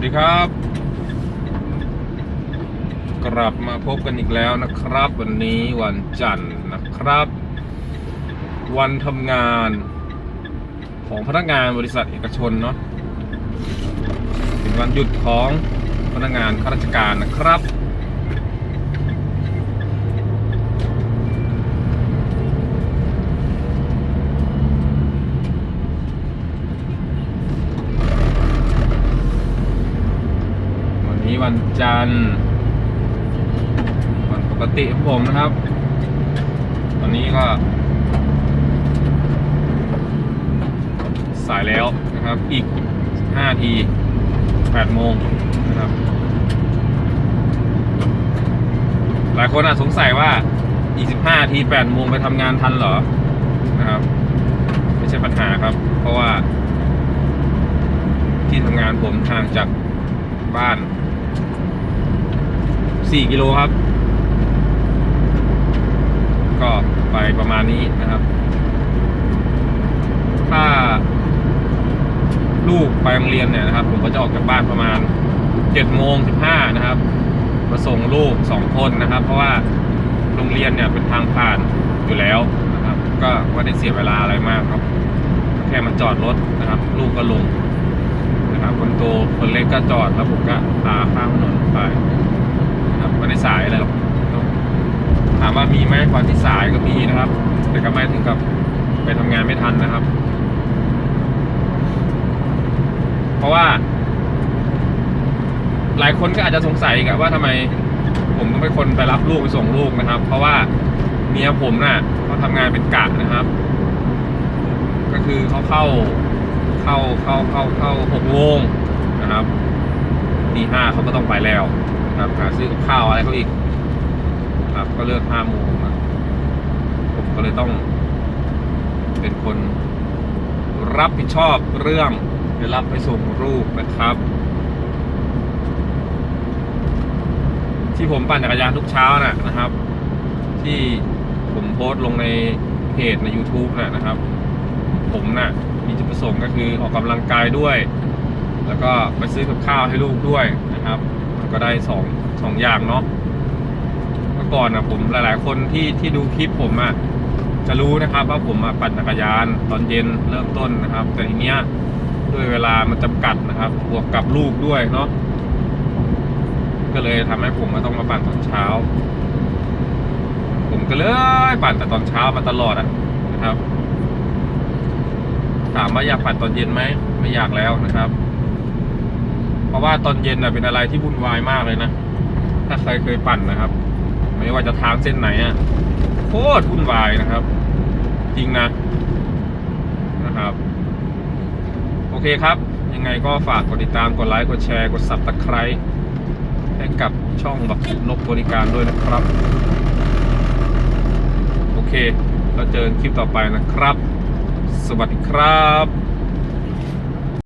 วัสดีครับ กลับมาพบกันอีกแล้วนะครับ วันนี้วันจันทร์นะครับ วันทำงานของพนักงานบริษัทเอกชนเนาะเป็นวันหยุดของพนักงานข้าราชการนะครับ วั นี้วันจันทร์วันปกติของผมนะครับ ตอนนี้ก็ สายแล้วนะครับ อีก5ที8โมงนะครับ หลายคนอาจสงสัยว่าอีก15ที 8 โมงไปทำงานทันเหรอ นะครับ ไม่ใช่ปัญหาครับ เพราะว่า ที่ทำงานผมห่างจากบ้าน 4 กิโลครับ ก็ไปประมาณนี้นะครับ ถ้าลูกไปโรงเรียนเนี่ยนะครับ ผมก็จะออกจากบ้านประมาณ7โมง15นะครับ มาส่งลูก 2 คนนะครับ เพราะว่าโรงเรียนเนี่ยเป็นทางผ่านอยู่แล้วนะครับ ก็ไม่ได้เสียเวลาอะไรมากครับ แค่มันจอดรถนะครับ ลูกก็ลงนะครับคนโตคนเล็กก็จอดแล้วผมก็พาข้ามถนนไป ไม่ได้สายอะไรหรอกถามว่ามีไหมควันที่สายก็มีนะครับ แต่ก็ไม่ถึงกับไปทำงานไม่ทันนะครับ เพราะว่า หลายคนก็อาจจะสงสัยกับว่าทำไมผมต้องเป็นคนไปรับลูกไปส่งลูกนะครับ เพราะว่าเมียผมน่ะเขาทำงานเป็นกะนะครับ ก็คือเขาเข้าเข้าเข้าเข้าเข้าหกโมงนะครับตีห้าเขาก็ต้องไปแล้ว ครับหาซื้อกับข้าวอะไรเขาอีก ครับ ก็เลิกห้าโมงนะผมก็เลยต้อง เป็นคนรับผิดชอบเรื่องไปรับไปส่งลูกนะครับ ที่ผมปั่นจักรยานทุกเช้าน่ะนะครับ ที่ผมโพสต์ลงในเพจใน YouTube นะนะครับ ผมน่ะมีจุดประสงค์ก็คือออกกำลังกายด้วย แล้วก็ไปซื้อกับข้าวให้ลูกด้วยนะครับ ก็ได้สองสองอย่างเนาะเมื่อก่อนนะผมหลาย ๆ คนที่ที่ดูคลิปผมอะจะรู้นะครับ ว่าผมมาปั่นจักรยานตอนเย็นเริ่มต้นนะครับ แต่ทีเนี้ยด้วยเวลามันจำกัดนะครับบวกกับลูกด้วยเนาะก็เลยทำให้ผมมาต้องมาปั่นตอนเช้า ผมก็เลยปั่นแต่ตอนเช้ามาตลอดอะนะครับ ถามว่าอยากปั่นตอนเย็นไหมไม่อยากแล้วนะครับ เพราะว่าตอนเย็นเป็นอะไรที่วุ่นวายมากเลยนะ ถ้าใครเคยปั่นนะครับ ไม่ว่าจะทางเส้นไหนอะโคตรวุ่นวายนะครับ จริงนะนะครับ โอเคครับ ยังไงก็ฝากกดติดตามกดไลค์กดแชร์กด subscribe ให้กับช่องบักนกบริการด้วยนะครับ โอเคแล้วเจอกันคลิปต่อไปนะครับ สวัสดีครับ